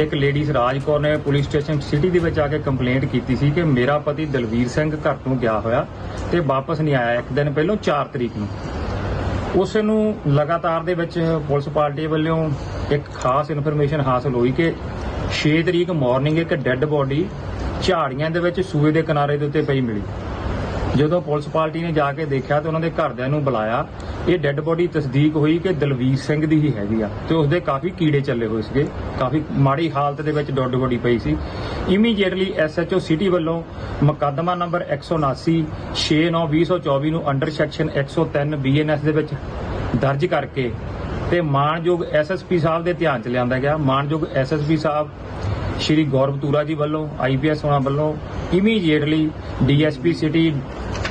ਇੱਕ ਲੇਡੀਜ਼ ਰਾਜ ਕੌਰ ਨੇ police station city ਦੇ ਵਿੱਚ ਆ ਕੇ ਕੰਪਲੇਂਟ ਕੀਤੀ ਸੀ ਕਿ ਮੇਰਾ ਪਤੀ ਦਲਵੀਰ ਸਿੰਘ ਘਰ ਤੋਂ ਗਿਆ ਹੋਇਆ ਤੇ ਵਾਪਸ ਨਹੀਂ ਆਇਆ ਇੱਕ ਦਿਨ ਪਹਿਲਾਂ 4 ਤਰੀਕ ਨੂੰ। ਉਸ ਨੂੰ ਲਗਾਤਾਰ ਦੇ ਵਿੱਚ ਪੁਲਿਸ ਪਾਰਟੀ ਵੱਲੋਂ ਇੱਕ ਖਾਸ ਇਨਫੋਰਮੇਸ਼ਨ ਹਾਸਲ ਹੋਈ ਕਿ 6 ਤਰੀਕ ਮਾਰਨਿੰਗ ਇੱਕ ਡੈੱਡ ਬੋਡੀ ਝਾੜੀਆਂ ਦੇ ਵਿੱਚ ਸੂਏ ਦੇ ਕਿਨਾਰੇ ਦੇ ਉੱਤੇ ਪਈ ਮਿਲੀ। ਜਦੋਂ ਪੁਲਿਸ ਪਾਰਟੀ ਨੇ ਜਾ ਕੇ ਦੇਖਿਆ ਤੇ ਉਹਨਾਂ ਦੇ ਘਰਦਿਆਂ ਨੂੰ ਬੁਲਾਇਆ, ਇਹ ਡੈੱਡ ਬੋਡੀ ਤਸਦੀਕ ਹੋਈ ਕਿ ਦਲਵੀਰ ਸਿੰਘ ਦੀ ਹੀ ਹੈਗੀ ਆ ਤੇ ਉਸਦੇ ਕਾਫੀ ਕੀੜੇ ਚੱਲੇ ਹੋਏ ਸੀਗੇ, ਕਾਫੀ ਮਾੜੀ ਹਾਲਤ ਦੇ ਵਿੱਚ ਡੈੱਡ ਬੋਡੀ ਪਈ ਸੀ। ਇਮੀਡੀਏਟਲੀ ਐਸਐਚਓ ਸਿਟੀ ਵੱਲੋਂ ਮੁਕੱਦਮਾ ਨੰਬਰ 179 6/9/2024 ਨੂੰ ਅੰਡਰ ਸੈਕਸ਼ਨ 103 ਬੀਐਨਐਸ ਦੇ ਵਿੱਚ ਦਰਜ ਕਰਕੇ ਤੇ ਮਾਨਯੋਗ ਐਸਐਸਪੀ ਸਾਹਿਬ ਦੇ ਧਿਆਨ ਚ ਲਿਆਂਦਾ ਗਿਆ। ਮਾਨਯੋਗ ਐਸਐਸਪੀ ਸਾਹਿਬ ਸ਼੍ਰੀ ਗੌਰਵ ਤੂਰਾ ਜੀ ਵੱਲੋਂ ਆਈਪੀਐਸ ਹੋਣਾ ਵੱਲੋਂ immediately DSP city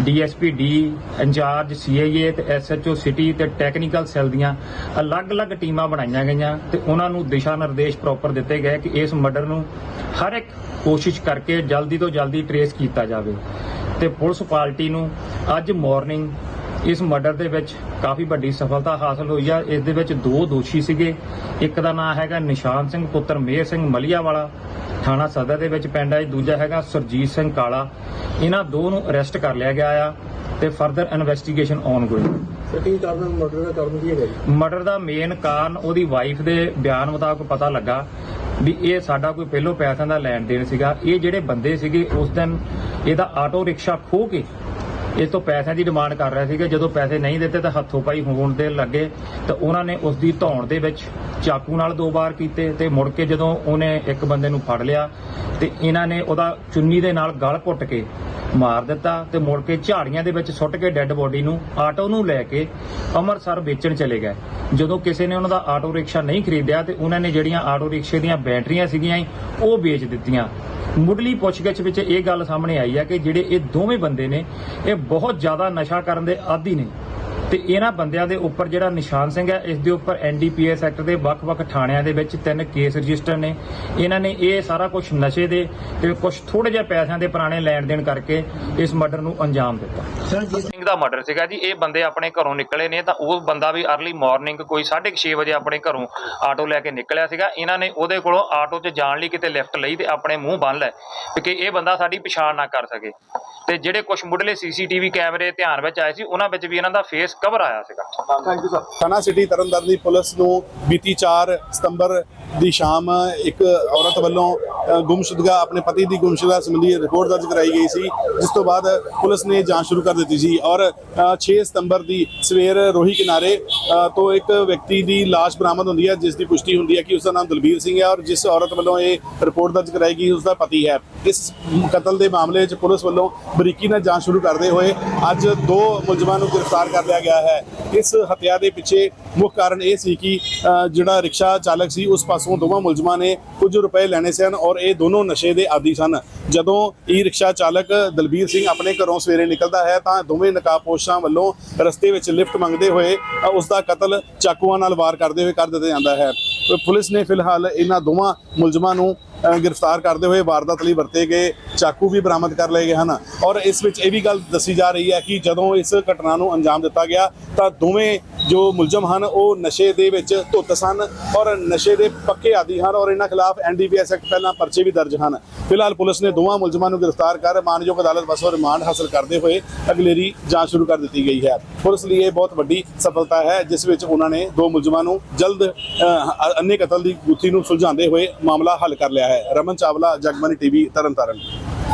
DSP D, incharge, CIA ਤੇ ਐਸਐਚਓ, ਸਿਟੀ ਤੇ ਟੈਕਨੀਕਲ ਸੈੱਲ ਦੀਆਂ ਅਲੱਗ-ਅਲੱਗ ਟੀਮਾਂ ਬਣਾਈਆਂ ਗਈਆਂ ਤੇ ਉਹਨਾਂ ਨੂੰ ਦਿਸ਼ਾ ਨਿਰਦੇਸ਼ ਪ੍ਰੋਪਰ ਦਿੱਤੇ ਗਏ ਕਿ ਇਸ ਮਰਡਰ ਨੂੰ ਹਰ ਇੱਕ ਕੋਸ਼ਿਸ਼ ਕਰਕੇ ਜਲਦੀ ਤੋਂ ਜਲਦੀ ਟਰੇਸ ਕੀਤਾ ਜਾਵੇ। ਤੇ ਪੁਲਿਸ ਪਾਰਟੀ ਨੂੰ ਅੱਜ ਮਾਰਨਿੰਗ ਇਸ ਮਰਡਰ ਦੇ ਵਿੱਚ ਕਾਫੀ ਵੱਡੀ ਸਫਲਤਾ ਹਾਸਲ ਹੋਈ ਆ। ਇਸ ਦੇ ਵਿੱਚ ਦੋ ਦੋਸ਼ੀ ਸੀਗੇ। ਇੱਕ ਦਾ ਨਾਮ ਹੈਗਾ ਨਿਸ਼ਾਨ ਸਿੰਘ, ਪੁੱਤਰ ਮੇਹਰ ਸਿੰਘ ਮਲੀਆ ਵਾਲਾ ਥਾਣਾ ਸਦਰ ਦੇ ਵਿੱਚ ਪਿੰਡ ਹੈ। ਦੂਜਾ ਹੈਗਾ ਸਰਜੀਤ ਸਿੰਘ ਕਾਲਾ। ਇਹਨਾਂ ਦੋ ਨੂੰ ਅਰੈਸਟ ਕਰ ਲਿਆ ਗਿਆ ਆ ਤੇ ਫਰਦਰ ਇਨਵੈਸਟੀਗੇਸ਼ਨ ਗੋਇੰਗ ਤੇ ਕੀ ਕਾਰਨ ਮਰਡਰ ਦਾ ਕਾਰਨ ਕੀ ਹੈਗਾ ਜੀ? ਮਰਡਰ ਦਾ ਮੇਨ ਕਾਰਨ ਉਹਦੀ ਵਾਈਫ ਦੇ ਬਿਆਨ ਮੁਤਾਬਕ ਪਤਾ ਲੱਗਾ ਵੀ ਇਹ ਸਾਡਾ ਕੋਈ ਪਹਿਲੋਂ ਪੈਸਿਆਂ ਦਾ ਲੈਣ ਦੇਣ ਸੀਗਾ। ਇਹ ਜਿਹੜੇ ਬੰਦੇ ਸੀਗੇ ਉਸ ਦਿਨ ਇਹਦਾ ਆਟੋ ਰਿਕਸ਼ਾ ਖੋਹ ਕੇ ਇਸ ਤੋਂ ਪੈਸਿਆਂ ਦੀ ਡਿਮਾਂਡ ਕਰ ਰਿਹਾ ਸੀਗੇ। ਜਦੋਂ ਪੈਸੇ ਨਹੀਂ ਦਿੱਤੇ ਤਾਂ ਹੱਥੋਂ ਪਾਈ ਹੋਣ ਦੇ ਲੱਗੇ ਤਾਂ ਉਹਨਾਂ ਨੇ ਉਸ ਦੀ ਧੌਣ ਦੇ ਵਿੱਚ ਚਾਕੂ ਨਾਲ ਦੋ ਵਾਰ ਕੀਤੇ ਤੇ ਮੁੜ ਕੇ ਜਦੋਂ ਉਹਨੇ ਇੱਕ ਬੰਦੇ ਨੂੰ ਫੜ ਲਿਆ ਤੇ ਇਹਨਾਂ ਨੇ ਉਹਦਾ ਚੁੰਨੀ ਦੇ ਨਾਲ ਗਲ ਘੁੱਟ ਕੇ ਮਾਰ ਦਿੱਤਾ ਤੇ ਮੁੜ ਕੇ ਝਾੜੀਆਂ ਦੇ ਵਿੱਚ ਸੁੱਟ ਕੇ ਡੈੱਡ ਬੋਡੀ ਨੂੰ ਆਟੋ ਨੂੰ ਲੈ ਕੇ ਅੰਮ੍ਰਿਤਸਰ ਵੇਚਣ ਚਲੇ ਗਏ। ਜਦੋਂ ਕਿਸੇ ਨੇ ਉਹਨਾਂ ਦਾ ਆਟੋ ਰਿਕਸ਼ਾ ਨਹੀਂ ਖਰੀਦਿਆ ਤੇ ਉਹਨਾਂ ਨੇ ਜਿਹੜੀਆਂ ਆਟੋ ਰਿਕਸ਼ੇ ਦੀਆਂ ਬੈਟਰੀਆਂ ਸੀਗੀਆਂ ਉਹ ਵੇਚ ਦਿੱਤੀਆਂ। ਮੁੱਢਲੀ ਪੁੱਛਗਿੱਛ ਵਿੱਚ ਇਹ ਗੱਲ ਸਾਹਮਣੇ ਆਈ ਹੈ ਕਿ ਜਿਹੜੇ ਇਹ ਦੋਵੇਂ ਬੰਦੇ ਨੇ, ਇਹ ਬਹੁਤ ਜ਼ਿਆਦਾ ਨਸ਼ਾ ਕਰਨ ਦੇ ਆਦੀ ਨੇ। ਤੇ ਇਹਨਾਂ ਬੰਦਿਆਂ ਦੇ ਉੱਪਰ ਜਿਹੜਾ ਨਿਸ਼ਾਨ ਸਿੰਘ ਹੈ ਇਸ ਦੇ ਉੱਪਰ ਐਨਡੀਪੀਐਸ ਐਕਟ ਦੇ ਵੱਖ-ਵੱਖ ਥਾਣਿਆਂ ਦੇ ਵਿੱਚ ਤਿੰਨ ਕੇਸ ਰਜਿਸਟਰ ਨੇ। ਇਹਨਾਂ ਨੇ ਇਹ ਸਾਰਾ ਕੁਝ ਨਸ਼ੇ ਦੇ ਤੇ ਕੁਝ ਥੋੜੇ ਜਿਹਾ ਪੈਸਿਆਂ ਦੇ ਪੁਰਾਣੇ ਲੈਣ ਦੇਣ ਕਰਕੇ ਇਸ ਮਰਡਰ ਨੂੰ ਅੰਜਾਮ ਦਿੱਤਾ। ਸਿੰਘ ਦਾ ਮਰਡਰ ਸੀਗਾ ਜੀ। ਇਹ ਬੰਦੇ ਆਪਣੇ ਘਰੋਂ ਨਿਕਲੇ ਨੇ ਤਾਂ ਉਹ ਬੰਦਾ ਵੀ अर्ਲੀ ਮਾਰਨਿੰਗ ਕੋਈ 6:30 ਵਜੇ ਆਪਣੇ ਘਰੋਂ ਆਟੋ ਲੈ ਕੇ ਨਿਕਲਿਆ ਸੀਗਾ। ਇਹਨਾਂ ਨੇ ਉਹਦੇ ਕੋਲੋਂ ਆਟੋ 'ਚ ਜਾਣ ਲਈ ਕਿਤੇ ਲਿਫਟ ਲਈ ਤੇ ਆਪਣੇ ਮੂੰਹ ਬੰਨ ਲੈ ਕਿ ਇਹ ਬੰਦਾ ਸਾਡੀ ਪਛਾਣ ਨਾ ਕਰ ਸਕੇ। ਤੇ ਜਿਹੜੇ ਕੁਝ ਮੁੱਢਲੇ ਸੀਸੀਟੀਵੀ ਕੈਮਰੇ ਧਿਆਨ ਵਿੱਚ ਆਏ ਸੀ ਉਹਨਾਂ ਵਿੱਚ ਵੀ ਇਹਨਾਂ ਦਾ ਫੇਸ ਕਵਰ ਆਇਆ ਸੀਗਾ। ਥੈਂਕ ਯੂ ਸਰ ਥਾਣਾ ਸਿਟੀ ਤਰਨਤਾਰਨ ਦੀ ਪੁਲਿਸ ਨੂੰ ਬੀਤੀ 4 ਸਤੰਬਰ ਦੀ ਸ਼ਾਮ ਇੱਕ ਔਰਤ ਵੱਲੋਂ ਅ, ਗੁੰਮਸ਼ੁਦਗਾ ਆਪਣੇ ਪਤੀ ਦੀ ਗੁੰਮਸ਼ੁਦਗਾ ਸੰਬੰਧੀ ਰਿਪੋਰਟ ਦਰਜ ਕਰਾਈ ਗਈ ਸੀ ਜਿਸ ਤੋਂ ਬਾਅਦ ਪੁਲਿਸ ਨੇ ਜਾਂਚ ਸ਼ੁਰੂ ਕਰ ਦਿੱਤੀ ਸੀ ਔਰ ਅ, 6 ਸਤੰਬਰ ਦੀ ਸਵੇਰ ਰੋਹੀ ਕਿਨਾਰੇ ਤੋਂ ਇੱਕ ਵਿਅਕਤੀ ਦੀ ਲਾਸ਼ ਬਰਾਮਦ ਹੁੰਦੀ ਹੈ ਜਿਸ ਦੀ ਪੁਸ਼ਟੀ ਹੁੰਦੀ ਹੈ ਕਿ ਉਸ ਦਾ ਨਾਮ ਦਲਬੀਰ ਸਿੰਘ ਹੈ ਔਰ ਜਿਸ ਔਰਤ ਵੱਲੋਂ ਇਹ ਰਿਪੋਰਟ ਦਰਜ ਕਰਾਈ ਗਈ ਉਸ ਦਾ ਪਤੀ ਹੈ। ਇਸ ਕਤਲ ਦੇ ਮਾਮਲੇ 'ਚ ਪੁਲਿਸ ਵੱਲੋਂ ਬਰੀਕੀ ਨਾਲ ਜਾਂਚ ਸ਼ੁਰੂ ਕਰਦੇ ਹੋਏ ਅੱਜ ਦੋ ਮੁਲਜ਼ਮਾਂ ਨੂੰ ਗ੍ਰਿਫਤਾਰ ਕਰ ਲਿਆ ਗਿਆ ਹੈ। ਇਸ ਹੱਤਿਆ ਦੇ ਪਿੱਛੇ ਮੁੱਖ ਕਾਰਨ ਇਹ ਸੀ ਕਿ ਜਿਹੜਾ ਰਿਕਸ਼ਾ ਚਾਲਕ ਸੀ ਉਸ ਪਾਸੋਂ ਦੋਵਾਂ ਮੁਲਜ਼ਮਾਂ ਨੇ ਕੁਝ ਰੁਪਏ ਲੈਣੇ ਸਨ ਔਰ ਇਹ ਦੋਨੋਂ ਨਸ਼ੇ ਦੇ ਆਦੀ ਸਨ। ਜਦੋਂ ਇਹ ਰਿਕਸ਼ਾ ਚਾਲਕ ਦਲਬੀਰ ਸਿੰਘ ਆਪਣੇ ਘਰੋਂ ਸਵੇਰੇ ਨਿਕਲਦਾ ਹੈ ਤਾਂ ਦੋਵੇਂ ਨਕਾਬਪੋਸ਼ਾਂ ਵੱਲੋਂ ਰਸਤੇ ਵਿੱਚ ਲਿਫਟ ਮੰਗਦੇ ਹੋਏ ਅ, ਉਸ ਦਾ ਕਤਲ ਚਾਕੂਆਂ ਨਾਲ ਵਾਰ ਕਰਦੇ ਹੋਏ ਕਰ ਦਿੱਤਾ ਜਾਂਦਾ ਹੈ। ਪੁਲਿਸ ਨੇ ਫਿਲਹਾਲ ਇਹਨਾਂ ਦੋਵਾਂ ਮੁਲਜ਼ਮਾਂ ਨੂੰ ਗ੍ਰਿਫਤਾਰ ਕਰਦੇ ਹੋਏ ਵਾਰਦਾਤ ਲਈ ਵਰਤੇ ਗਏ ਚਾਕੂ ਵੀ ਬਰਾਮਦ ਕਰ ਲਏ ਗਏ ਹਨ। ਔਰ ਇਸ ਵਿੱਚ ਇਹ ਵੀ ਗੱਲ ਦੱਸੀ ਜਾ ਰਹੀ ਹੈ ਕਿ ਜਦੋਂ ਇਸ ਘਟਨਾ ਨੂੰ ਅੰਜਾਮ ਦਿੱਤਾ ਗਿਆ ਤਾਂ ਦੋਵੇਂ ਜੋ ਮੁਲਜ਼ਮ ਹਨ ਉਹ ਨਸ਼ੇ ਦੇ ਵਿੱਚ ਧੁੱਤ ਸਨ ਔਰ ਨਸ਼ੇ ਦੇ ਪੱਕੇ ਆਦੀ ਹਨ ਔਰ ਇਹਨਾਂ ਖਿਲਾਫ ਐਨਡੀਪੀਐਸ ਐਕਟ ਪਹਿਲਾਂ ਪਰਚੇ ਵੀ ਦਰਜ ਹਨ। ਫਿਲਹਾਲ ਪੁਲਿਸ ਨੇ ਦੋਵਾਂ ਮੁਲਜ਼ਮਾਂ ਨੂੰ ਗ੍ਰਿਫਤਾਰ ਕਰ ਮਾਨਯੋਗ ਅਦਾਲਤ ਵੱਲੋਂ ਰਿਮਾਂਡ ਹਾਸਲ ਕਰਦੇ ਹੋਏ ਅਗਲੇਰੀ ਜਾਂਚ ਸ਼ੁਰੂ ਕਰ ਦਿੱਤੀ ਗਈ ਹੈ। ਪੁਲਿਸ ਲਈ ਇਹ ਬਹੁਤ ਵੱਡੀ ਸਫਲਤਾ ਹੈ ਜਿਸ ਵਿੱਚ ਉਹਨਾਂ ਨੇ ਦੋ ਮੁਲਜ਼ਮਾਂ ਨੂੰ ਜਲਦ ਅ, ਅੰਨੇ ਕਤਲ ਦੀ ਗੁੱਥੀ ਨੂੰ ਸੁਲਝਾਉਂਦੇ ਹੋਏ ਮਾਮਲਾ ਹੱਲ ਕਰ ਲਿਆ ਹੈ। ਰਮਨ ਚਾਵਲਾ ਜਗਮਨੀ ਟੀਵੀ ਤਰਨਤਾਰਨ।